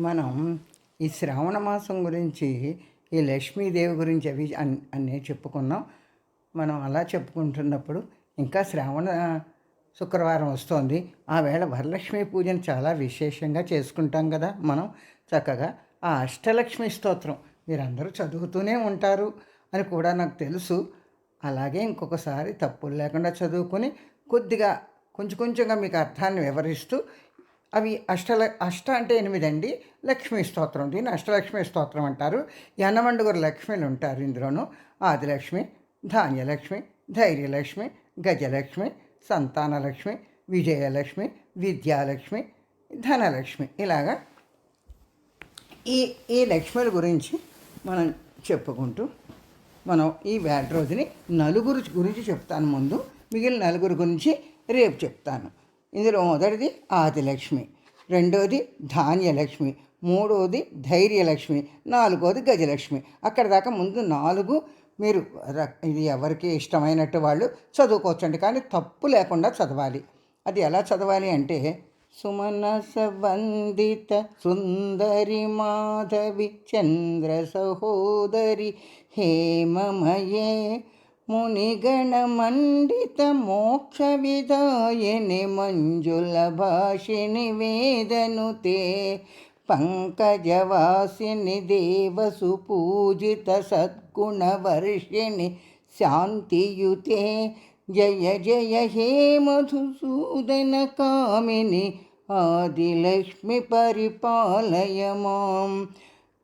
మనం ఈ శ్రావణ మాసం గురించి ఈ లక్ష్మీదేవి గురించి అవి అన్నీ చెప్పుకున్నాం. మనం అలా చెప్పుకుంటున్నప్పుడు ఇంకా శ్రావణ శుక్రవారం వస్తోంది. ఆ వేళ వరలక్ష్మి పూజను చాలా విశేషంగా చేసుకుంటాం కదా మనం. చక్కగా ఆ అష్టలక్ష్మి స్తోత్రం మీరందరూ చదువుతూనే ఉంటారు అని కూడా నాకు తెలుసు. అలాగే ఇంకొకసారి తప్పులు లేకుండా చదువుకొని కొద్దిగా కొంచెం కొంచెంగా మీకు అర్థాన్ని వివరిస్తూ అవి అష్టల అష్ట అంటే ఎనిమిది అండి లక్ష్మీ స్తోత్రం. దీన్ని అష్టలక్ష్మి స్తోత్రం అంటారు. యనమండుగురు లక్ష్మిలు ఉంటారు ఇందులోనూ. ఆదిలక్ష్మి ధాన్యలక్ష్మి ధైర్యలక్ష్మి గజలక్ష్మి సంతానలక్ష్మి విజయలక్ష్మి విద్యాలక్ష్మి ధనలక్ష్మి. ఇలాగా ఈ ఈ లక్ష్మిల గురించి మనం చెప్పుకుంటూ మనం ఈ వేట రోజుని నలుగురు గురించి చెప్తాను ముందు. మిగిలిన నలుగురు గురించి రేపు చెప్తాను. ఇందులో మొదటిది ఆదిలక్ష్మి రెండోది ధాన్యలక్ష్మి మూడోది ధైర్యలక్ష్మి నాలుగోది గజలక్ష్మి. అక్కడ దాకా ముందు నాలుగు మీరు ఇది ఎవరికి ఇష్టమైనట్టు వాళ్ళు చదువుకోవచ్చండి. కానీ తప్పు లేకుండా చదవాలి. అది ఎలా చదవాలి అంటే సుమనస వందిత సుందరి మాధవి చంద్ర సహోదరి హేమమయే మునిగణ మండిత మోక్ష విదాయని మంజుల భాషిణి వేదనుతే పంకజవాసిని దేవసు పూజిత సద్గుణవర్షిణి శాంతియుతే. జయ జయ హే మధుసూదన కామిని ఆదిలక్ష్మి పరిపాలయ మాం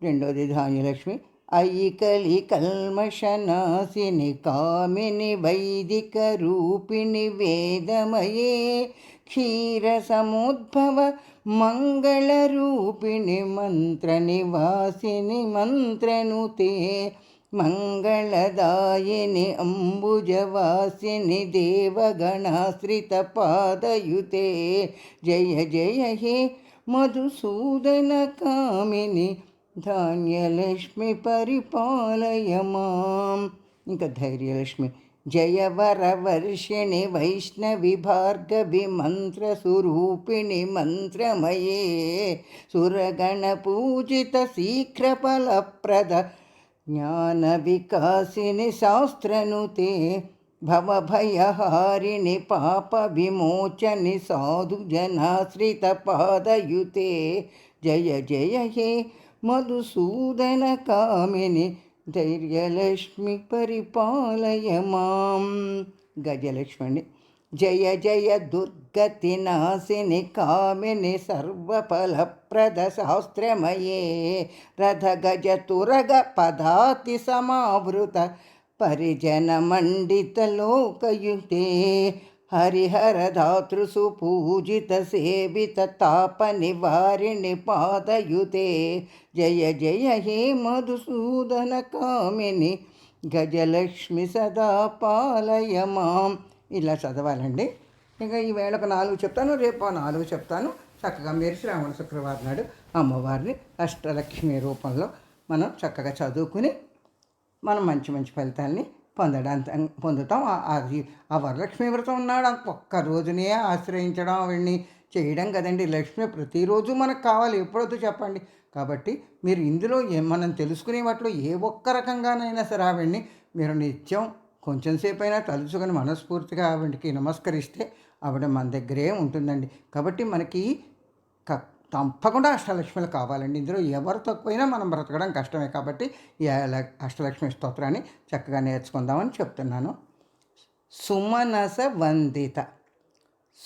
రెండోది ధాన్యలక్ష్మి. ఐకలి కల్మషనాశిని కామిని వైదిక రూపిణి వేదమయే క్షీర సముద్భవ మంగళ రూపిణి మంత్ర నివాసిని మంత్రనుతే మంగళదాయిని అంబుజవాసిని దేవగణాశ్రిత పాదయుతే. జయ జయ హే మధుసూదన కామిని ధాన్యలక్ష్మి పరిపాలయ మాం. ఇంకా ధైర్యలక్ష్మి జయవర వర్షిణి వైష్ణవి భార్గవి మంత్రస్వరూపిణి మంత్రమయే. సురగణ పూజిత శీఘ్ర ఫలప్రద జ్ఞాన వికాసిని శాస్త్రనుతే భవభయహారిణి పాప విమోచని సాధు జనాశ్రిత పాదయుతే జయ జయ హే మధుసూదన కామిని ధైర్యలక్ష్మి పరిపాలయ మాం గజలక్ష్మి జయ జయ దుర్గతి నాశిని కామిని సర్వఫలప్రద శాస్త్రమయే రథ గజ తురగ పదాతి సమావృత పరిజన మండిత లోకయుతే హరిహర ధాతృసు పూజిత సేవిత తాప నివారిణి పాదయుతే. జయ జయ హే మధుసూదన కామిని గజలక్ష్మి సదా పాలయ మాం ఇలా చదవాలండి. ఇంకా ఈ వేళకు నాలుగు చెప్తాను రేపు నాలుగు చెప్తాను. చక్కగా మీరు శ్రావణ శుక్రవారం నాడు అమ్మవారిని అష్టలక్ష్మి రూపంలో మనం చక్కగా చదువుకుని మనం మంచి మంచి ఫలితాలని పొందడానికి పొందుతాం. అది ఆ వరలక్ష్మి వ్రతం ఉన్నాడు ఒక్క రోజునే ఆశ్రయించడం ఆవిడ్ని చేయడం కదండి. లక్ష్మి ప్రతిరోజు మనకు కావాలి. ఎప్పుడొద్దు చెప్పండి. కాబట్టి మీరు ఇందులో ఏ మనం తెలుసుకునే వాటిలో ఏ ఒక్క రకంగానైనా సరే ఆవిడ్ని మీరు నిత్యం కొంచెం సేపు అయినా తలుచుకొని మనస్ఫూర్తిగా ఆవిడకి నమస్కరిస్తే ఆవిడ మన దగ్గరే ఉంటుందండి. కాబట్టి మనకి తప్పకుండా అష్టలక్ష్మిలు కావాలండి. ఇందులో ఎవరు తక్కువైనా మనం బ్రతకడం కష్టమే కాబట్టి ఈ అష్టలక్ష్మి స్తోత్రాన్ని చక్కగా నేర్చుకుందామని చెప్తున్నాను. సుమనస వందిత.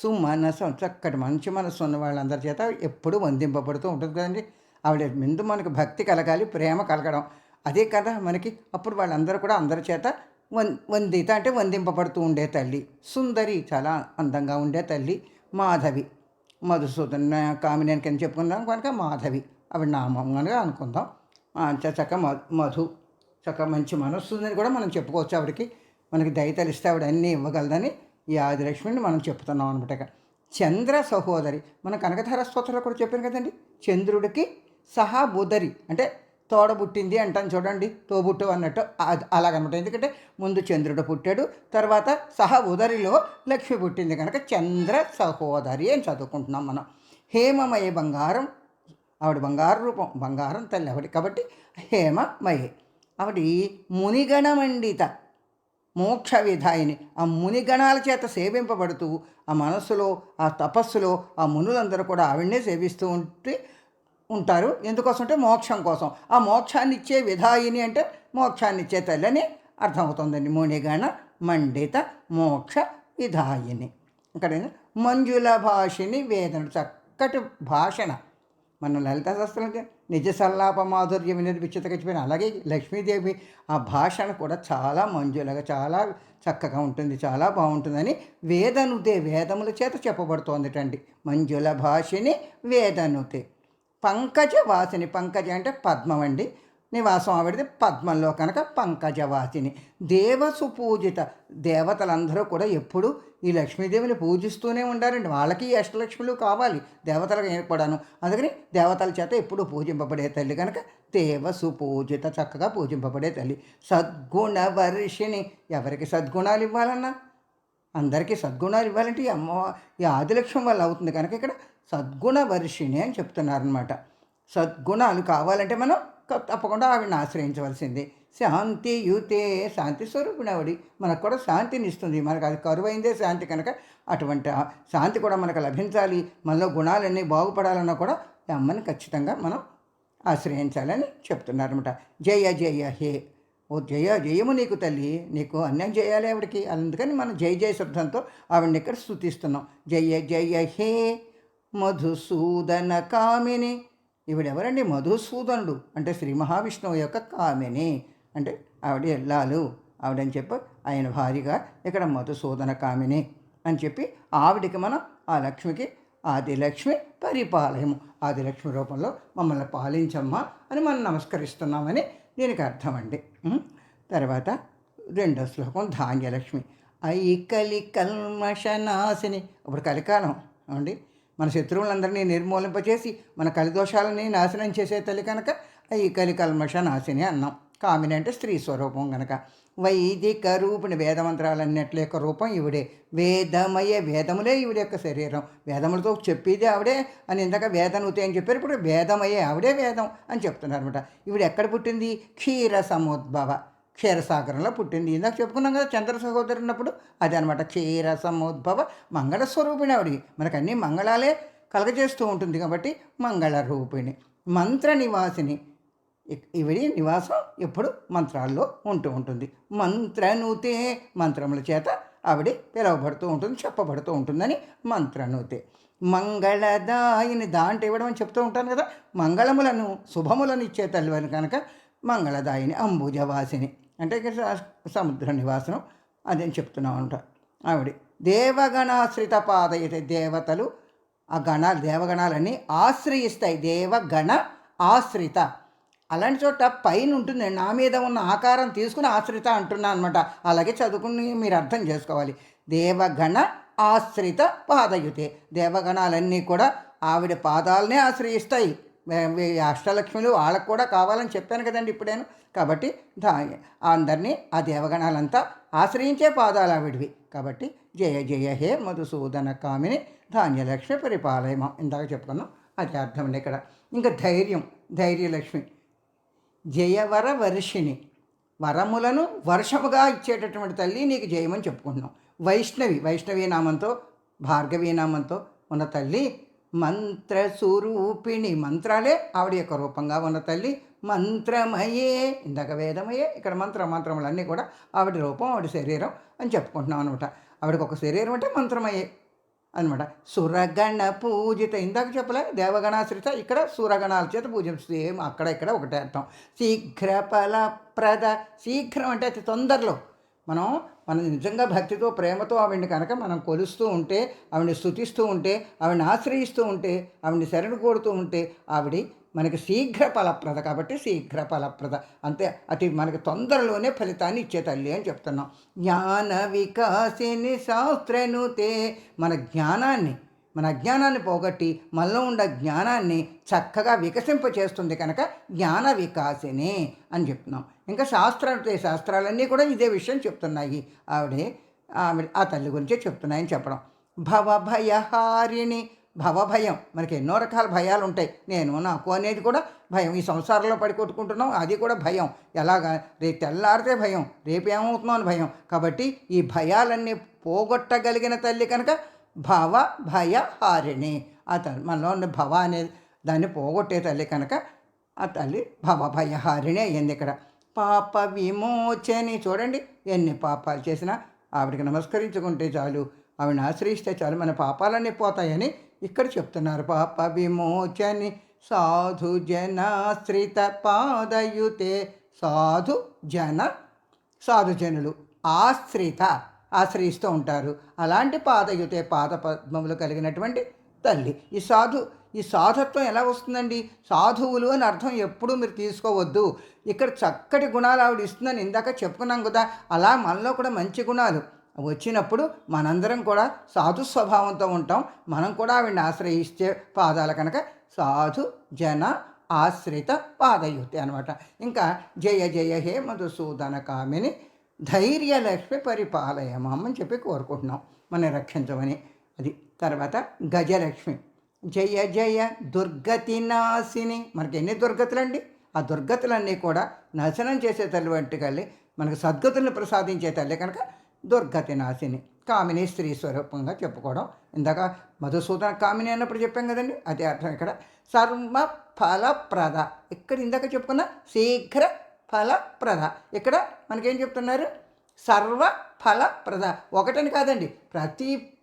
సుమనస చక్కటి మంచి మనసు ఉన్న వాళ్ళందరి చేత ఎప్పుడూ వందింపబడుతూ ఉంటుంది కదండి. ఆవిడ ముందు మనకు భక్తి కలగాలి ప్రేమ కలగడం. అదే కదా మనకి అప్పుడు వాళ్ళందరూ కూడా అందరి చేత వన్ వందిత అంటే వందింపబడుతూ ఉండే తల్లి. సుందరి చాలా అందంగా ఉండే తల్లి. మాధవి. మధుసూదన్ కామినేని కింద చెప్పుకున్నాం కనుక మాధవి. ఆవిడ నామంగా అనుకుందాం. చక్క మధు. చక్క మంచి మనస్తుందని కూడా మనం చెప్పుకోవచ్చు ఆవిడకి. మనకి దయతలు ఇస్తే ఆవిడ అన్నీ ఇవ్వగలదని ఈ ఆదిలక్ష్మిని మనం చెప్తున్నాం అనమాట చంద్ర సహోదరి. మన కనకధార స్తోత్రాలు కూడా చెప్పాను కదండి. చంద్రుడికి సహా బుదరి అంటే తోడబుట్టింది అంటాను చూడండి తోబుట్టు అన్నట్టు అలాగనమాట. ఎందుకంటే ముందు చంద్రుడు పుట్టాడు తర్వాత సహ ఉదరిలో లక్ష్మి పుట్టింది కనుక చంద్ర సహోదరి అని చదువుకుంటున్నాం మనం. హేమమయ బంగారం ఆవిడ బంగారు రూపం బంగారం తల్లి ఆవిడ కాబట్టి హేమమయే. ఆవిడ మునిగణమండిత మోక్ష విధాయిని ఆ మునిగణాల చేత సేవింపబడుతూ ఆ మనస్సులో ఆ తపస్సులో ఆ మునులందరూ కూడా ఆవిడనే సేవిస్తూ ఉంటే ఉంటారు. ఎందుకోసం అంటే మోక్షం కోసం. ఆ మోక్షాన్ని ఇచ్చే విధాయిని అంటే మోక్షాన్ని ఇచ్చే అని అర్థమవుతుందండి. మునిగణ మండిత మోక్ష విధాయిని. ఇక్కడ మంజుల భాషిని వేదన చక్కటి భాషణ మన లలిత శాస్త్రం నిజ సల్లాప మాధుర్యం వినది విచితకచ్చిపోయిన అలాగే లక్ష్మీదేవి ఆ భాషను కూడా చాలా మంజులగా చాలా చక్కగా ఉంటుంది చాలా బాగుంటుందని వేదనుతే వేదముల చేత చెప్పబడుతోందిటండి. మంజుల భాషని వేదనుతే పంకజ వాసిని పంకజ అంటే పద్మం అండి నివాసం ఆవిడది పద్మంలో కనుక పంకజవాసిని. దేవసు పూజిత దేవతలందరూ కూడా ఎప్పుడు ఈ లక్ష్మీదేవిని పూజిస్తూనే ఉండారండి వాళ్ళకి అష్టలక్ష్మిలు అష్టలక్ష్ములు కావాలి దేవతలకు ఏర్పడాను అందుకని దేవతల చేత ఎప్పుడు పూజింపబడే తల్లి కనుక దేవసు పూజిత చక్కగా పూజింపబడే తల్లి. సద్గుణ వర్షిణి. ఎవరికి సద్గుణాలు ఇవ్వాలన్నా? అందరికీ సద్గుణాలు ఇవ్వాలంటే ఈ అమ్మ ఈ ఆదిలక్ష్యం వల్ల అవుతుంది కనుక ఇక్కడ సద్గుణ వర్షిణి అని చెప్తున్నారనమాట సద్గుణాలు కావాలంటే మనం తప్పకుండా ఆవిడని ఆశ్రయించవలసింది. శాంతి యూతే శాంతి స్వరూపిణి మనకు కూడా శాంతిని ఇస్తుంది. మనకు అది కరువైందే శాంతి కనుక అటువంటి శాంతి కూడా మనకు లభించాలి. మనలో గుణాలన్నీ బాగుపడాలన్నా కూడా ఈ అమ్మని ఖచ్చితంగా మనం ఆశ్రయించాలని చెప్తున్నారనమాట జయ జయ హే. ఓ జయ జయము నీకు తల్లి. నీకు అన్యాయం చేయాలి ఆవిడకి. అందుకని మనం జయ జయ శబ్దంతో ఆవిడని ఇక్కడ స్థుతిస్తున్నాం జయ జయ హే. మధుసూదన కామిని. ఈవిడెవరండి? మధుసూదనుడు. అంటే శ్రీ మహావిష్ణువు యొక్క కామిని. అంటే ఆవిడ ఎల్లాలు. ఆవిడని చెప్పి ఆయన భార్యగా ఇక్కడ మధుసూదన కామిని అని చెప్పి ఆవిడికి మనం ఆ లక్ష్మికి ఆదిలక్ష్మి పరిపాలయము. ఆదిలక్ష్మి రూపంలో మమ్మల్ని పాలించమ్మా అని మనం నమస్కరిస్తున్నామని దీనికి అర్థం అండి తర్వాత రెండో శ్లోకం ధాన్యలక్ష్మి. ఐ కలి కల్మషనాశిని ఇప్పుడు కలికాలం. అండి మన శత్రువులందరినీ నిర్మూలింపచేసి మన కలిదోషాలని నాశనం చేసే తల్లి కనుక ఈ కలి కల్మష నాశిని అన్నాం. కామిని అంటే స్త్రీ స్వరూపం కనుక వైదిక రూపిణి వేదమంత్రాలన్నిట్ల యొక్క రూపం ఈవిడే. వేదమయ వేదములే ఈవిడ యొక్క శరీరం. వేదములతో చెప్పేది ఆవిడే అని ఇందాక వేదనుతే అని చెప్పారు. ఇప్పుడు వేదమయ్యే ఆవిడే వేదం అని చెప్తున్నారు అనమాట ఈవిడ ఎక్కడ పుట్టింది? క్షీర సముద్భవ క్షీరసాగరంలో పుట్టింది. ఇందాక చెప్పుకున్నాం కదా చంద్ర సహోదరు ఉన్నప్పుడు అది అనమాట క్షీర సముద్భవ మంగళ స్వరూపిణి ఆవిడ. మనకు అన్ని మంగళాలే కలగజేస్తూ ఉంటుంది కాబట్టి మంగళ రూపిణి. మంత్ర నివాసిని. ఇవిడి నివాసం ఎప్పుడు మంత్రాల్లో ఉంటూ ఉంటుంది. మంత్రనూతే మంత్రముల చేత ఆవిడ పిలువబడుతూ ఉంటుంది చెప్పబడుతూ ఉంటుందని మంత్రనూతే మంగళదాయిని దాంట్లో ఇవ్వడం అని చెప్తూ ఉంటాను కదా మంగళములను శుభములను ఇచ్చే తల్లివారు కనుక మంగళదాయిని అంబుజవాసిని. అంటే స- సముద్ర నివాసనం అదని చెప్తున్నాం అంట ఆవిడ దేవగణాశ్రిత పాదయతే దేవతలు ఆ గణాలు దేవగణాలన్నీ ఆశ్రయిస్తాయి. దేవగణ ఆశ్రిత. అలాంటి చోట పైన ఉంటుంది. నా మీద ఉన్న ఆకారం తీసుకుని ఆశ్రిత అంటున్నా అనమాట అలాగే చదువుకుని మీరు అర్థం చేసుకోవాలి. దేవగణ ఆశ్రిత పాదయుతే. దేవగణాలన్నీ కూడా ఆవిడ పాదాలనే ఆశ్రయిస్తాయి. అష్టలక్ష్మిలు వాళ్ళకు కూడా కావాలని చెప్పాను కదండి ఇప్పుడేను. కాబట్టి దా అందరినీ ఆ దేవగణాలంతా ఆశ్రయించే పాదాలు ఆవిడివి. కాబట్టి జయ జయ హే మధుసూదన కామిని ధాన్యలక్ష్మి పరిపాలయమ ఇందాక చెప్పుకున్నాం. అది అర్థం అండి ఇక్కడ. ఇంకా ధైర్యం ధైర్యలక్ష్మి. జయవర వర్షిణి. వరములను వర్షముగా ఇచ్చేటటువంటి తల్లి నీకు జయమని చెప్పుకుంటున్నాం. వైష్ణవి వైష్ణవి నామంతో భార్గవి నామంతో ఉన్న తల్లి మంత్రస్వరూపిణి మంత్రాలే ఆవిడ యొక్క రూపంగా ఉన్న తల్లి. మంత్రమయే. ఇందాక వేదమయే ఇక్కడ మంత్ర మంత్రములన్నీ కూడా ఆవిడ రూపం ఆవిడ శరీరం అని చెప్పుకుంటున్నాం అనమాట ఆవిడకు ఒక శరీరం అంటే మంత్రమయే అనమాట సురగణ పూజిత. ఇందాక చెప్పలే దేవగణాశ్రిత. ఇక్కడ సురగణాల చేత పూజిస్తుంది ఏం అక్కడ ఇక్కడ ఒకటే అర్థం. శీఘ్ర ఫలప్రద. శీఘ్రం అంటే అతి తొందరలో. మనం మనం నిజంగా భక్తితో ప్రేమతో ఆవిడ్ని కనుక మనం కొలుస్తూ ఉంటే ఆవిడ్ని స్థుతిస్తూ ఉంటే ఆవిడని ఆశ్రయిస్తూ ఉంటే ఆవిడ్ని శరణు కోరుతూ ఉంటే ఆవిడ మనకి శీఘ్ర ఫలప్రద కాబట్టి శీఘ్ర ఫలప్రద అంతే అతి మనకి తొందరలోనే ఫలితాన్ని ఇచ్చే తల్లి అని చెప్తున్నాం. జ్ఞాన వికాసిని శాస్త్రనుతే మన జ్ఞానాన్ని మన అజ్ఞానాన్ని పోగొట్టి మనలో ఉన్న జ్ఞానాన్ని చక్కగా వికసింపచేస్తుంది కనుక జ్ఞాన వికాసిని అని చెప్తున్నాం. ఇంకా శాస్త్రాలు శాస్త్రాలన్నీ కూడా ఇదే విషయం చెప్తున్నాయి. ఆవిడే ఆవిడ ఆ తల్లి గురించే చెప్తున్నాయని చెప్పడం. భవభయహారిణి భవభయం. మనకి ఎన్నో రకాల భయాలు ఉంటాయి నేను నాకు అనేది కూడా భయం. ఈ సంసారంలో పడి కొట్టుకుంటున్నాం అది కూడా భయం. ఎలాగా? రేపు తెల్లారితే భయం రేపు ఏమవుతుందో అని భయం. కాబట్టి ఈ భయాలన్నీ పోగొట్టగలిగిన తల్లి కనుక భవ భయ హారిణి. ఆ తల్లి మనలో ఉన్న భవ అనే దాన్ని పోగొట్టే తల్లి కనుక ఆ తల్లి భవ భయ హారిణి అయ్యింది ఇక్కడ. పాప విమోచని చూడండి ఎన్ని పాపాలు చేసినా ఆవిడకి నమస్కరించుకుంటే చాలు. ఆవిడని ఆశ్రయిస్తే చాలు. మన పాపాలన్నీ పోతాయని ఇక్కడ చెప్తున్నారు. పాప విమోచని సాధు జనాశ్రిత పాదయుతే సాధు జన సాధుజనులు ఆశ్రిత. ఆశ్రయిస్తూ ఉంటారు. అలాంటి పాదయుతే పాద పద్మములు కలిగినటువంటి తల్లి. ఈ సాధు ఈ సాధుత్వం ఎలా వస్తుందండి? సాధువులు అని అర్థం ఎప్పుడూ మీరు తీసుకోవద్దు. ఇక్కడ చక్కటి గుణాలు ఆవిడ ఇస్తుందని ఇందాక చెప్పుకున్నాం కదా అలా మనలో కూడా మంచి గుణాలు. వచ్చినప్పుడు మనందరం కూడా సాధు స్వభావంతో ఉంటాం. మనం కూడా ఆవిడని ఆశ్రయిస్తే పాదాలు కనుక సాధు జన ఆశ్రిత పాదయుతి అనమాట ఇంకా జయ జయ హే మధుసూదన కామిని ధైర్యలక్ష్మి పరిపాలయమని చెప్పి కోరుకుంటున్నాం. మనం రక్షించమని. అది తర్వాత గజలక్ష్మి. జయ జయ దుర్గతి నాశిని. మనకి ఎన్ని దుర్గతులండి? ఆ దుర్గతులన్నీ కూడా నాశనం చేసే తల్లి వంటి కళ్ళి మనకు సద్గతులను ప్రసాదించే తల్లి కనుక దుర్గతి నాశిని. కామిని స్త్రీ స్వరూపంగా చెప్పుకోవడం. ఇందాక మధుసూదన కామిని అన్నప్పుడు చెప్పాం కదండి? అదే అర్థం ఇక్కడ. సర్వ ఫలప్రద ఇక్కడ ఇందాక చెప్పుకున్న శీఘ్ర ఫలప్రద. ఇక్కడ మనకేం చెప్తున్నారు? సర్వ ఫలప్రద ఒకటని కాదండి ప్రతి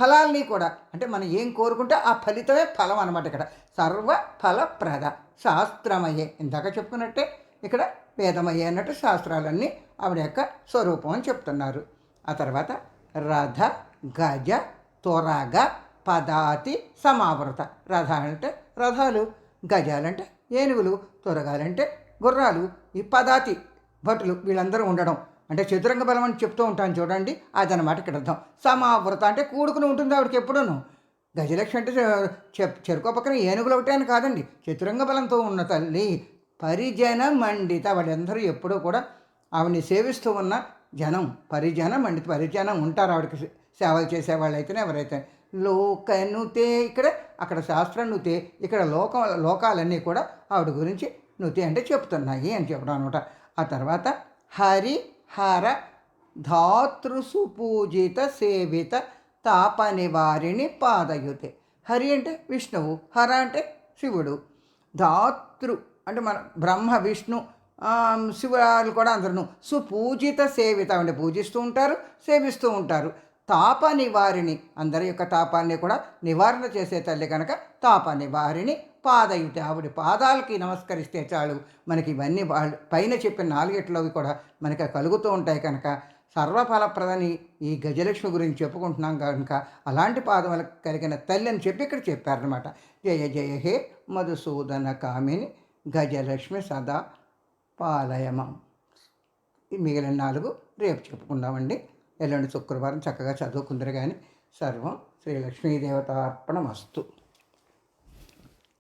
ఫలాల్ని కూడా. అంటే మనం ఏం కోరుకుంటే ఆ ఫలితమే ఫలం అనమాట ఇక్కడ. సర్వ ఫలప్రద శాస్త్రమయ్యే ఇందాక చెప్పుకున్నట్టే ఇక్కడ వేదమయ్యే అన్నట్టు శాస్త్రాలన్నీ ఆవిడ యొక్క స్వరూపం అని చెప్తున్నారు. ఆ తర్వాత రథ గజ త్వరగ పదాతి సమావృత. రథ అంటే రథాలు గజాలంటే ఏనుగులు త్వరగాలంటే గుర్రాలు ఈ పదాతి భటులు వీళ్ళందరూ ఉండడం. అంటే చతురంగ బలం అని చెప్తూ ఉంటాను చూడండి. అదనమాట ఇక్కడ అర్థం. సమావృత అంటే కూడుకుని ఉంటుంది ఆవిడకి ఎప్పుడూను. గజలక్ష్మి అంటే చె- చెరుకో పక్కన ఏనుగులు ఒకటే అని కాదండి. చతురంగ బలంతో ఉన్న తల్లి పరిజన మండిత. వాళ్ళందరూ ఎప్పుడూ కూడా ఆవిడని సేవిస్తూ ఉన్న జనం. పరిజన మండిత. పరిజనం ఉంటారు ఆవిడకి సేవలు చేసే వాళ్ళైతేనే ఎవరైతే లోకనుతే ఇక్కడ అక్కడ శాస్త్రనుతే ఇక్కడ లోక లోకాలన్నీ కూడా ఆవిడ గురించి నుతి అంటే చెప్తున్నాయి అని చెప్పడం అనమాట. ఆ తర్వాత హరి హర ధాతృసుపూజిత సేవిత తాప నివారిణి పాదయుతే. హరి అంటే విష్ణువు హర అంటే శివుడు. ధాతృ అంటే మన బ్రహ్మ విష్ణు శివురాలు కూడా అందరూ సుపూజిత సేవిత అంటే పూజిస్తూ ఉంటారు సేవిస్తూ ఉంటారు. తాప నివారిణి అందరి యొక్క తాపాన్ని కూడా నివారణ చేసే తల్లి కనుక తాప నివారిణి పాదయుట ఆవిడ పాదాలకి నమస్కరిస్తే చాలు. మనకి ఇవన్నీ వాళ్ళు పైన చెప్పిన నాలుగిట్లోవి కూడా మనకి కలుగుతూ ఉంటాయి కనుక సర్వఫలప్రదని ఈ గజలక్ష్మి గురించి చెప్పుకుంటున్నాం కనుక అలాంటి పాదములకు కలిగిన తల్లి అని చెప్పి ఇక్కడ చెప్పారనమాట జయ జయ హే మధుసూదన కామిని గజలక్ష్మి సదా పాలయమం. ఈ మిగిలిన నాలుగు రేపు చెప్పుకుందామండి. ఎల్లుండి శుక్రవారం చక్కగా చదువుకుందరు కానీ సర్వం శ్రీ లక్ష్మీదేవతార్పణమస్తు.